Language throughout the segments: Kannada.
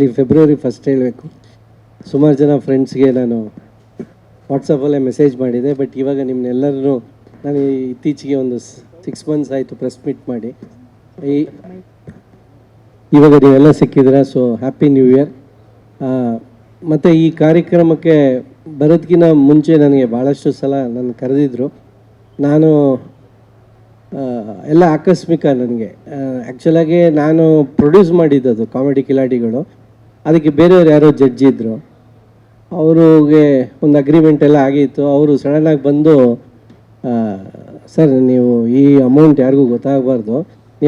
ಇಲ್ಲಿ ಫೆಬ್ರವರಿ ಫಸ್ಟ್ ಹೇಳಬೇಕು. ಸುಮಾರು ಜನ ಫ್ರೆಂಡ್ಸ್ಗೆ ನಾನು ವಾಟ್ಸಪ್ಪಲ್ಲೇ ಮೆಸೇಜ್ ಮಾಡಿದೆ ಬಟ್ ಇವಾಗ ನಿಮ್ಮನ್ನೆಲ್ಲರೂ ನಾನು ಇತ್ತೀಚೆಗೆ ಒಂದು ಸಿಕ್ಸ್ ಮಂತ್ಸ್ ಆಯಿತು ಪ್ರೆಸ್ ಮೀಟ್ ಮಾಡಿ. ಈ ಇವಾಗ ನೀವೆಲ್ಲ ಸಿಕ್ಕಿದ್ದೀರಾ ಸೊ ಹ್ಯಾಪಿ ನ್ಯೂ ಇಯರ್ ಮತ್ತು ಈ ಕಾರ್ಯಕ್ರಮಕ್ಕೆ ಬರೋದಕ್ಕಿಂತ ಮುಂಚೆ ನನಗೆ ಭಾಳಷ್ಟು ಸಲ ನನ್ನ ಕರೆದಿದ್ರು. ನಾನು ಎಲ್ಲ ಆಕಸ್ಮಿಕ ನನಗೆ. ಆ್ಯಕ್ಚುಲಾಗಿ ನಾನು ಪ್ರೊಡ್ಯೂಸ್ ಮಾಡಿದ್ದದು ಕಾಮಿಡಿ ಕಿಲಾಡಿಗಳು. ಅದಕ್ಕೆ ಬೇರೆಯವ್ರು ಯಾರೋ ಜಡ್ಜಿ ಇದ್ದರು ಅವ್ರಿಗೆ ಒಂದು ಅಗ್ರಿಮೆಂಟ್ ಎಲ್ಲ ಆಗಿತ್ತು. ಅವರು ಸಡನ್ನಾಗಿ ಬಂದು ಸರ್, ನೀವು ಈ ಅಮೌಂಟ್ ಯಾರಿಗೂ ಗೊತ್ತಾಗಬಾರ್ದು.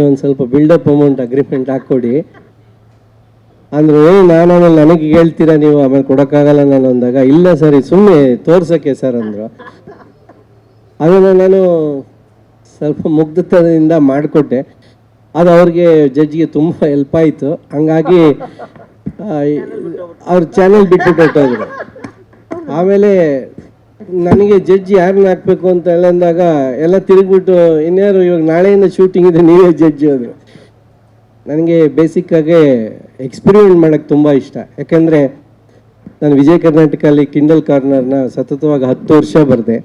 ಒಂದು ಸ್ವಲ್ಪ ಬಿಲ್ಡಪ್ ಅಮೌಂಟ್ ಅಗ್ರಿಮೆಂಟ್ ಹಾಕ್ಕೊಡಿ. ಅಂದರು ನಾನು ಆಮೇಲೆ ನನಗೆ ಹೇಳ್ತೀರಾ ನೀವು? ಆಮೇಲೆ ಕೊಡೋಕ್ಕಾಗಲ್ಲ ನಾನು ಅಂದಾಗ, ಇಲ್ಲ ಸರ್ ಸುಮ್ಮನೆ ತೋರ್ಸೋಕ್ಕೆ ಸರ್, ಅಂದರು. ಅದನ್ನು ನಾನು ಸ್ವಲ್ಪ ಮುಗ್ಧತದಿಂದ ಮಾಡಿಕೊಟ್ಟೆ. ಅದು ಅವ್ರಿಗೆ ಜಡ್ಜ್ಗೆ ತುಂಬ ಹೆಲ್ಪ್ ಆಯಿತು. ಹಂಗಾಗಿ ಅವ್ರ ಚಾನೆಲ್ ಬಿಟ್ಟು ಹೊರ್ಟೋದ್ರು ಆಮೇಲೆ ನನಗೆ ಜಡ್ಜ್ ಯಾರನ್ನ ಹಾಕ್ಬೇಕು ಅಂತ ಎಲ್ಲ ಅಂದಾಗ ಎಲ್ಲ ತಿರುಗ್ಬಿಟ್ಟು, ಇನ್ಯಾರು ಇವಾಗ ನಾಳೆಯಿಂದ ಶೂಟಿಂಗ್ ಇದೆ, ನೀವೇ ಜಡ್ಜ್ ಅದು ನನಗೆ ಬೇಸಿಕ್ಕಾಗಿ ಎಕ್ಸ್ಪೆರಿಮೆಂಟ್ ಮಾಡೋಕ್ಕೆ ತುಂಬ ಇಷ್ಟ. ಯಾಕಂದರೆ ನಾನು ವಿಜಯ ಕರ್ನಾಟಕಲ್ಲಿ ಕಿಂಡಲ್ ಕಾರ್ನರ್ನ ಸತತವಾಗಿ ಹತ್ತು ವರ್ಷ ಬರೆದೆ.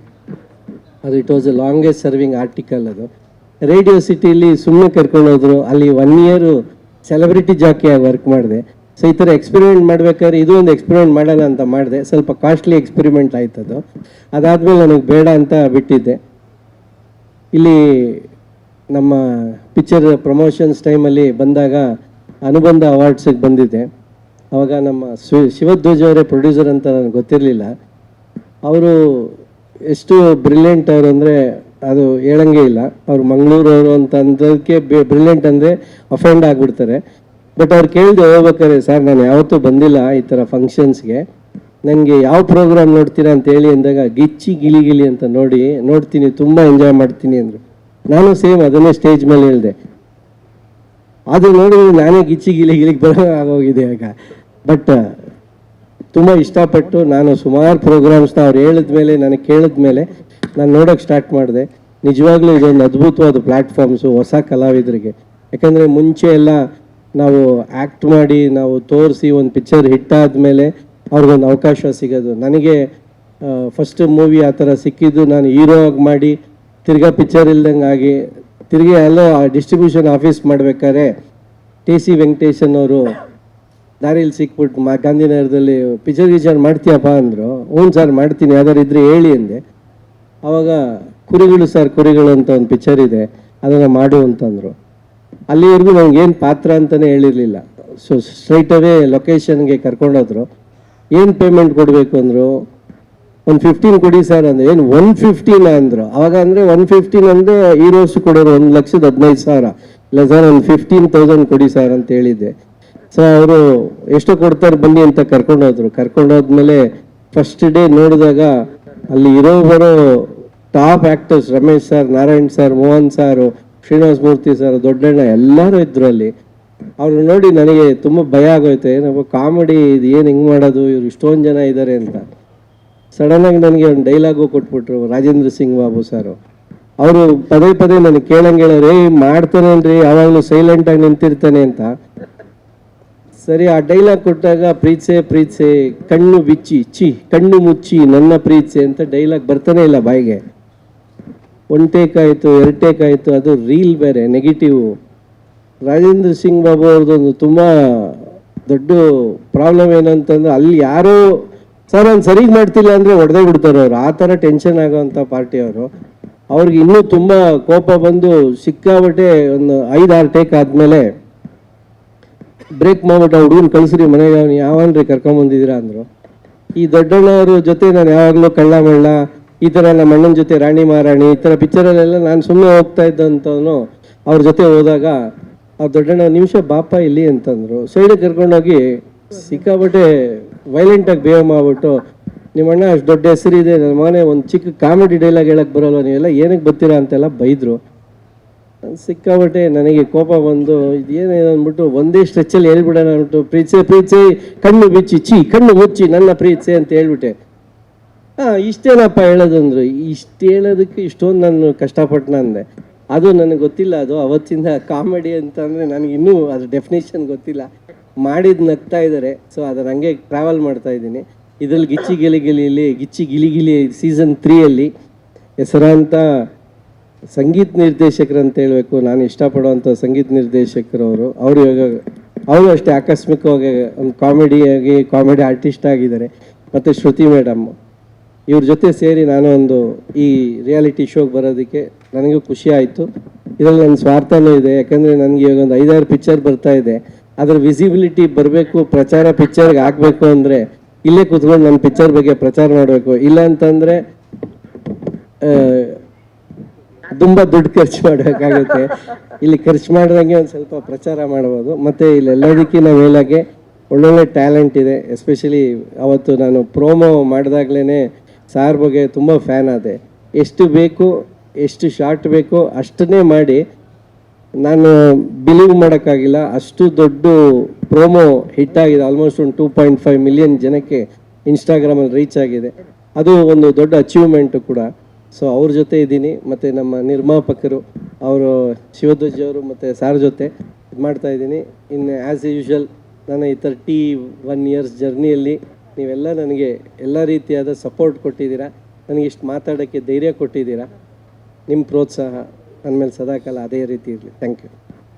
ಅದು it was a longest serving article ಅದು. ರೇಡಿಯೋ ಸಿಟಿಲಿ ಸುಮ್ಮನೆ ಕರ್ಕೊಂಡೋದ್ರು. ಅಲ್ಲಿ ಒನ್ ಇಯರು ಸೆಲೆಬ್ರಿಟಿ ಜಾಕಿಯಾಗಿ ವರ್ಕ್ ಮಾಡಿದೆ. ಸೊ ಈ ಥರ ಎಕ್ಸ್ಪೆರಿಮೆಂಟ್ ಮಾಡ್ಬೇಕಾದ್ರೆ ಇದು ಒಂದು ಎಕ್ಸ್ಪೆರಿಮೆಂಟ್ ಮಾಡೋಣ ಅಂತ ಮಾಡಿದೆ. ಸ್ವಲ್ಪ ಕಾಸ್ಟ್ಲಿ ಎಕ್ಸ್ಪೆರಿಮೆಂಟ್ ಆಯ್ತದು ಅದಾದಮೇಲೆ ನನಗೆ ಬೇಡ ಅಂತ ಬಿಟ್ಟಿದ್ದೆ. ಇಲ್ಲಿ ನಮ್ಮ ಪಿಕ್ಚರ್ ಪ್ರಮೋಷನ್ಸ್ ಟೈಮಲ್ಲಿ ಬಂದಾಗ ಅನುಬಂಧ ಅವಾರ್ಡ್ಸಿಗೆ ಬಂದಿದ್ದೆ. ಅವಾಗ ನಮ್ಮ ಶಿ ಶಿವಧ್ವಜ ಅವರೇ ಪ್ರೊಡ್ಯೂಸರ್ ಅಂತ ನನಗೆ ಗೊತ್ತಿರಲಿಲ್ಲ. ಅವರು ಎಷ್ಟು ಬ್ರಿಲಿಯಂಟ್ ಅವರು ಅಂದರೆ ಅದು ಹೇಳಂಗೆ ಇಲ್ಲ. ಅವರು ಮಂಗಳೂರವರು ಅಂತ ಅಂದಕ್ಕೆ ಬ್ರಿಲಿಯಂಟ್ ಅಂದರೆ ಅಫೆಂಡ್ ಆಗಿಬಿಡ್ತಾರೆ. ಬಟ್ ಅವ್ರು ಕೇಳಿದೆ ಹೋಗ್ಬೇಕಾದ್ರೆ, ಸರ್, ನಾನು ಯಾವತ್ತೂ ಬಂದಿಲ್ಲ ಈ ಥರ ಫಂಕ್ಷನ್ಸ್ಗೆ ನನಗೆ ಯಾವ ಪ್ರೋಗ್ರಾಮ್ ನೋಡ್ತೀರಾ ಅಂತ ಹೇಳಿ ಅಂದಾಗ, ಗಿಚ್ಚಿ ಗಿಲಿ ಗಿಲಿ ಅಂತ ನೋಡಿ, ನೋಡ್ತೀನಿ, ತುಂಬ ಎಂಜಾಯ್ ಮಾಡ್ತೀನಿ ಅಂದರು. ನಾನು ಸೇಮ್ ಅದನ್ನೇ ಸ್ಟೇಜ್ ಮೇಲೆ ಹೇಳಿದೆ. ಅದು ನೋಡಿ ನಾನೇ ಗಿಚ್ಚಿ ಗಿಲಿ ಗಿಲಿಗೆ ಬರೋ ಆಗೋಗಿದೆ ಆಗ. ಬಟ್ ತುಂಬ ಇಷ್ಟಪಟ್ಟು ನಾನು ಸುಮಾರು ಪ್ರೋಗ್ರಾಮ್ಸ್ನ ಅವ್ರು ಹೇಳಿದ ಮೇಲೆ ನನಗೆ ಕೇಳಿದ ಮೇಲೆ ನಾನು ನೋಡೋಕ್ಕೆ ಸ್ಟಾರ್ಟ್ ಮಾಡಿದೆ. ನಿಜವಾಗ್ಲೂ ಇದೊಂದು ಅದ್ಭುತವಾದ ಪ್ಲ್ಯಾಟ್ಫಾರ್ಮ್ಸು ಹೊಸ ಕಲಾವಿದರಿಗೆ. ಯಾಕಂದರೆ ಮುಂಚೆ ಎಲ್ಲ ನಾವು ಆ್ಯಕ್ಟ್ ಮಾಡಿ ನಾವು ತೋರಿಸಿ ಒಂದು ಪಿಕ್ಚರ್ ಹಿಟ್ ಆದಮೇಲೆ ಅವ್ರಿಗೊಂದು ಅವಕಾಶ ಸಿಗೋದು. ನನಗೆ ಫಸ್ಟ್ ಮೂವಿ ಆ ಥರ ಸಿಕ್ಕಿದ್ದು ನಾನು ಹೀರೋ ಆಗಿ ಮಾಡಿ ತಿರ್ಗಾ ಪಿಕ್ಚರ್ ಇಲ್ದಂಗೆ ಆಗಿ ತಿರ್ಗಿ ಎಲ್ಲೋ ಡಿಸ್ಟ್ರಿಬ್ಯೂಷನ್ ಆಫೀಸ್ ಮಾಡ್ಬೇಕಾದ್ರೆ ಟಿ ಸಿ ವೆಂಕಟೇಶನ್ ಅವರು ದಾರಿಲಿ ಸಿಕ್ಬಿಟ್ಟು ಮಾ, ಗಾಂಧಿನಗರದಲ್ಲಿ ಪಿಚರ್ ಗಿಚರ್ ಮಾಡ್ತೀಯಪ್ಪ ಅಂದರು. ಹ್ಞೂ ಸರ್ ಮಾಡ್ತೀನಿ, ಯಾವ್ದಾರು ಇದ್ರೆ ಹೇಳಿ ಅಂದೆ. ಆವಾಗ ಕುರಿಗಳು ಸರ್ ಕುರಿಗಳು ಅಂತ ಒಂದು ಪಿಚ್ಚರ್ ಇದೆ, ಅದನ್ನು ಮಾಡು ಅಂತಂದರು. ಅಲ್ಲಿವರೆಗೂ ನನಗೆ ಏನು ಪಾತ್ರ ಅಂತಲೇ ಹೇಳಿರಲಿಲ್ಲ. So straight away ಲೊಕೇಶನ್ಗೆ ಕರ್ಕೊಂಡೋದ್ರು. ಏನು ಪೇಮೆಂಟ್ ಕೊಡಬೇಕು ಅಂದರು? ಒಂದು ಫಿಫ್ಟೀನ್ ಕೊಡಿ ಸರ್ ಅಂದರೆ. ಏನು ಒನ್ ಫಿಫ್ಟೀನ್ ಅಂದರು. ಅವಾಗ ಅಂದರೆ ಒನ್ ಫಿಫ್ಟೀನ್ ಅಂದರೆ ಹೀರೋಸ್ ಕೊಡೋರು ಒಂದು ಲಕ್ಷದ ಹದಿನೈದು ಸಾವಿರ. ಇಲ್ಲ ಸರ್ ಒಂದು ಫಿಫ್ಟೀನ್ ತೌಸಂಡ್ ಕೊಡಿ ಸರ್ ಅಂತ ಹೇಳಿದ್ದೆ. ಸೊ ಅವರು ಎಷ್ಟೋ ಕೊಡ್ತಾರೆ ಬನ್ನಿ ಅಂತ ಕರ್ಕೊಂಡೋದ್ರು. ಕರ್ಕೊಂಡೋದ್ಮೇಲೆ ಫಸ್ಟ್ ಡೇ ನೋಡಿದಾಗ ಅಲ್ಲಿ ಇರೋ ಬರೋ top actors Ramesh sir Narayan sir Mohan sir Srinivasa Murthy sir, ದೊಡ್ಡಣ್ಣ ಎಲ್ಲರೂ ಇದ್ರು ಅಲ್ಲಿ ಅವ್ರು ನೋಡಿ ನನಗೆ ತುಂಬ ಭಯ ಆಗೋಯ್ತು. ಏನಪ್ಪ ಕಾಮಿಡಿ, ಇದು ಏನು ಹಿಂಗೆ ಮಾಡೋದು, ಇವ್ರು ಇಷ್ಟೊಂದು ಜನ ಇದ್ದಾರೆ ಅಂತ. ಸಡನ್ನಾಗಿ ನನಗೆ ಒಂದು ಡೈಲಾಗು ಕೊಟ್ಬಿಟ್ರು ರಾಜೇಂದ್ರ ಸಿಂಗ್ ಬಾಬು ಸರು. ಅವರು ಪದೇ ಪದೇ ನನಗೆ ಕೇಳಂಗೆ ಹೇಳೋರು ಏ ಮಾಡ್ತಾನೇನ್ರಿ ಯಾವಾಗಲೂ ಸೈಲೆಂಟಾಗಿ ನಿಂತಿರ್ತಾನೆ ಅಂತ. ಸರಿ, ಆ ಡೈಲಾಗ್ ಕೊಟ್ಟಾಗ ಪ್ರೀತ್ಸೆ ಪ್ರೀತ್ಸೆ, ಕಣ್ಣು ಬಿಚ್ಚಿ ಚಿ ಕಣ್ಣು ಮುಚ್ಚಿ ನನ್ನ ಪ್ರೀತ್ಸೆ ಅಂತ ಡೈಲಾಗ್ ಬರ್ತಾನೆ ಇಲ್ಲ ಬಾಯಿಗೆ. ಒನ್ ಟೇಕ್ ಆಯಿತು, ಎರಡು ಟೇಕ್ ಆಯಿತು, ಅದು ರೀಲ್ ಬೇರೆ ನೆಗೆಟಿವ್ ರಾಜೇಂದ್ರ ಸಿಂಗ್ ಬಾಬು ಅವ್ರದ್ದೊಂದು ತುಂಬ ದೊಡ್ಡ ಪ್ರಾಬ್ಲಮ್ ಏನಂತಂದ್ರೆ ಅಲ್ಲಿ ಯಾರೋ ಸರ್ ನಾನು ಸರಿಗೆ ಮಾಡ್ತಿಲ್ಲ ಅಂದರೆ ಹೊಡೆದೇ ಬಿಡ್ತಾರೆ ಅವರು. ಆ ಥರ ಟೆನ್ಷನ್ ಆಗೋವಂಥ ಪಾರ್ಟಿ ಅವರು. ಅವ್ರಿಗೆ ಇನ್ನೂ ತುಂಬ ಕೋಪ ಬಂದು ಸಿಕ್ಕಾಬಟ್ಟೆ ಒಂದು ಐದು ಆರು ಟೇಕ್ ಆದಮೇಲೆ ಬ್ರೇಕ್ ಮಾಡ್ಬಿಟ್ಟು ಹುಡುಗನ ಕಳಿಸ್ರಿ, ಮನೆಗೆ ಅವ್ನು ಯಾವನ್ರಿ ಕರ್ಕೊಂಬಂದಿದ್ದೀರಾ ಅಂದರು. ಈ ದೊಡ್ಡಣ್ಣವ್ರ ಜೊತೆ ನಾನು ಯಾವಾಗಲೂ ಕಳ್ಳ ಮಳ್ಳ ಈ ಥರ ನಮ್ಮ ಅಣ್ಣನ ಜೊತೆ ರಾಣಿ ಮಹಾರಾಣಿ ಈ ಥರ ಪಿಕ್ಚರಲ್ಲೆಲ್ಲ ನಾನು ಸುಮ್ಮನೆ ಹೋಗ್ತಾ ಇದ್ದಂಥವನು ಅವ್ರ ಜೊತೆ ಹೋದಾಗ ಆ ದೊಡ್ಡಣ್ಣ ನಿಮಿಷ ಬಾಪ ಇಲ್ಲಿ ಅಂತಂದರು. ಸೈಡಿಗೆ ಕರ್ಕೊಂಡೋಗಿ ಸಿಕ್ಕಾಬಟ್ಟೆ ವೈಲೆಂಟಾಗಿ ಬಿಹೇವ್ ಮಾಡ್ಬಿಟ್ಟು, ನಿಮ್ಮ ಅಣ್ಣ ಅಷ್ಟು ದೊಡ್ಡ ಹೆಸರಿದೆ ನನ್ನ ಮನೆ ಒಂದು ಚಿಕ್ಕ ಕಾಮಿಡಿ ಡೈಲಾಗ್ ಹೇಳಕ್ಕೆ ಬರೋಲ್ಲ ನೀವೆಲ್ಲ ಏನಕ್ಕೆ ಬರ್ತೀರಾ? ಅಂತೆಲ್ಲ ಬೈದರು. ಸಿಕ್ಕಾಬಟ್ಟೆ ನನಗೆ ಕೋಪ ಬಂದು, ಇದೇನು ಅಂದ್ಬಿಟ್ಟು ಒಂದೇ ಸ್ಟ್ರೆಚ್ಚಲ್ಲಿ ಹೇಳ್ಬಿಡೋಣ ಅಂದ್ಬಿಟ್ಟು, ಪ್ರೀತ್ಸೆ ಪ್ರೀತ್ಸೆ, ಕಣ್ಣು ಬಿಚ್ಚಿ ಚಿ ಕಣ್ಣು ಮುಚ್ಚಿ ನನ್ನ ಪ್ರೀತ್ಸೆ ಅಂತ ಹೇಳ್ಬಿಟ್ಟೆ. ಹಾಂ, ಇಷ್ಟೇನಪ್ಪ ಹೇಳೋದು ಅಂದರು. ಇಷ್ಟು ಹೇಳೋದಕ್ಕೆ ಇಷ್ಟೊಂದು ನಾನು ಕಷ್ಟಪಟ್ಟು ನಂದೆ. ಅದು ನನಗೆ ಗೊತ್ತಿಲ್ಲ. ಅದು ಅವತ್ತಿಂದ ಕಾಮಿಡಿ ಅಂತಂದರೆ ನನಗೆ ಇನ್ನೂ ಅದ್ರ ಡೆಫಿನೇಷನ್ ಗೊತ್ತಿಲ್ಲ. ಮಾಡಿದ್ ನಗ್ತಾ ಇದ್ದಾರೆ ಸೊ ಅದನ್ನ ಹಂಗೆ ಟ್ರಾವೆಲ್ ಮಾಡ್ತಾ ಇದ್ದೀನಿ. ಇದ್ರಲ್ಲಿ ಗಿಚ್ಚಿ ಗಿಲಿ ಗಿಲಿಯಲ್ಲಿ ಗಿಚ್ಚಿ ಗಿಲಿ ಗಿಲಿ ಸೀಸನ್ ತ್ರೀಯಲ್ಲಿ ಹೆಸರಾಂತ ಸಂಗೀತ ನಿರ್ದೇಶಕರು ಅಂತ ಹೇಳಬೇಕು. ನಾನು ಇಷ್ಟಪಡುವಂಥ ಸಂಗೀತ ನಿರ್ದೇಶಕರು ಅವರು. ಅವರು ಇವಾಗ, ಅವರು ಅಷ್ಟೇ ಆಕಸ್ಮಿಕವಾಗಿ ಒಂದು ಕಾಮಿಡಿಯಾಗಿ, ಕಾಮಿಡಿ ಆರ್ಟಿಸ್ಟ್ ಆಗಿದ್ದಾರೆ. ಮತ್ತು ಶ್ರುತಿ ಮೇಡಮ್ ಇವ್ರ ಜೊತೆ ಸೇರಿ ನಾನು ಒಂದು ಈ ರಿಯಾಲಿಟಿ ಶೋಗೆ ಬರೋದಕ್ಕೆ ನನಗೂ ಖುಷಿ ಆಯಿತು. ಇದರಲ್ಲಿ ನನ್ನ ಸ್ವಾರ್ಥನೂ ಇದೆ. ಯಾಕಂದರೆ ನನಗೆ ಇವಾಗ ಒಂದು ಐದಾರು ಪಿಕ್ಚರ್ ಬರ್ತಾ ಇದೆ. ಅದರ ವಿಸಿಬಿಲಿಟಿ ಬರಬೇಕು, ಪ್ರಚಾರ ಪಿಕ್ಚರ್ಗೆ ಹಾಕಬೇಕು ಅಂದರೆ ಇಲ್ಲೇ ಕೂತ್ಕೊಂಡು ನನ್ನ ಪಿಕ್ಚರ್ ಬಗ್ಗೆ ಪ್ರಚಾರ ಮಾಡಬೇಕು. ಇಲ್ಲ ಅಂತಂದರೆ ತುಂಬ ದುಡ್ಡು ಖರ್ಚು ಮಾಡಬೇಕಾಗುತ್ತೆ. ಇಲ್ಲಿ ಖರ್ಚು ಮಾಡ್ದಂಗೆ ಒಂದು ಸ್ವಲ್ಪ ಪ್ರಚಾರ ಮಾಡ್ಬೋದು. ಮತ್ತು ಇಲ್ಲಿ ನಾವು ಹೇಳೋಕ್ಕೆ ಒಳ್ಳೊಳ್ಳೆ ಟ್ಯಾಲೆಂಟ್ ಇದೆ. ಎಸ್ಪೆಷಲಿ ಅವತ್ತು ನಾನು ಪ್ರೋಮೋ ಮಾಡಿದಾಗ್ಲೇ ಸಾರ್ ಬಗ್ಗೆ ತುಂಬ ಫ್ಯಾನ್ ಆದೆ. ಎಷ್ಟು ಬೇಕು, ಎಷ್ಟು ಶಾರ್ಟ್ ಬೇಕು ಅಷ್ಟನ್ನೇ ಮಾಡಿ. ನಾನು ಬಿಲೀವ್ ಮಾಡೋಕ್ಕಾಗಿಲ್ಲ. ಅಷ್ಟು ದೊಡ್ಡ ಪ್ರೋಮೋ ಹಿಟ್ ಆಗಿದೆ. ಆಲ್ಮೋಸ್ಟ್ ಒಂದು ಟೂ ಪಾಯಿಂಟ್ ಫೈವ್ ಮಿಲಿಯನ್ ಜನಕ್ಕೆ ಇನ್ಸ್ಟಾಗ್ರಾಮಲ್ಲಿ ರೀಚ್ ಆಗಿದೆ. ಅದು ಒಂದು ದೊಡ್ಡ ಅಚೀವ್ಮೆಂಟು ಕೂಡ. ಸೊ ಅವ್ರ ಜೊತೆ ಇದ್ದೀನಿ. ಮತ್ತು ನಮ್ಮ ನಿರ್ಮಾಪಕರು, ಅವರು ಶಿವಧ್ವಜ್ ಅವರು ಮತ್ತು ಸಾರ್ ಜೊತೆ ಇದು ಮಾಡ್ತಾ ಇದ್ದೀನಿ. ಇನ್ನು ಆ್ಯಸ್ ಯೂಶುವಲ್ ನನ್ನ ಈ ತರ್ಟಿ ಒನ್ ಇಯರ್ಸ್ ಜರ್ನಿಯಲ್ಲಿ ನೀವೆಲ್ಲ ನನಗೆ ಎಲ್ಲ ರೀತಿಯಾದ ಸಪೋರ್ಟ್ ಕೊಟ್ಟಿದ್ದೀರಾ? ನನಗೆ ಇಷ್ಟು ಮಾತಾಡೋಕ್ಕೆ ಧೈರ್ಯ ಕೊಟ್ಟಿದ್ದೀರಾ? ನಿಮ್ಮ ಪ್ರೋತ್ಸಾಹ ನನ್ನ ಮೇಲೆ ಸದಾಕಾಲ ಅದೇ ರೀತಿ ಇರಲಿ. Thank you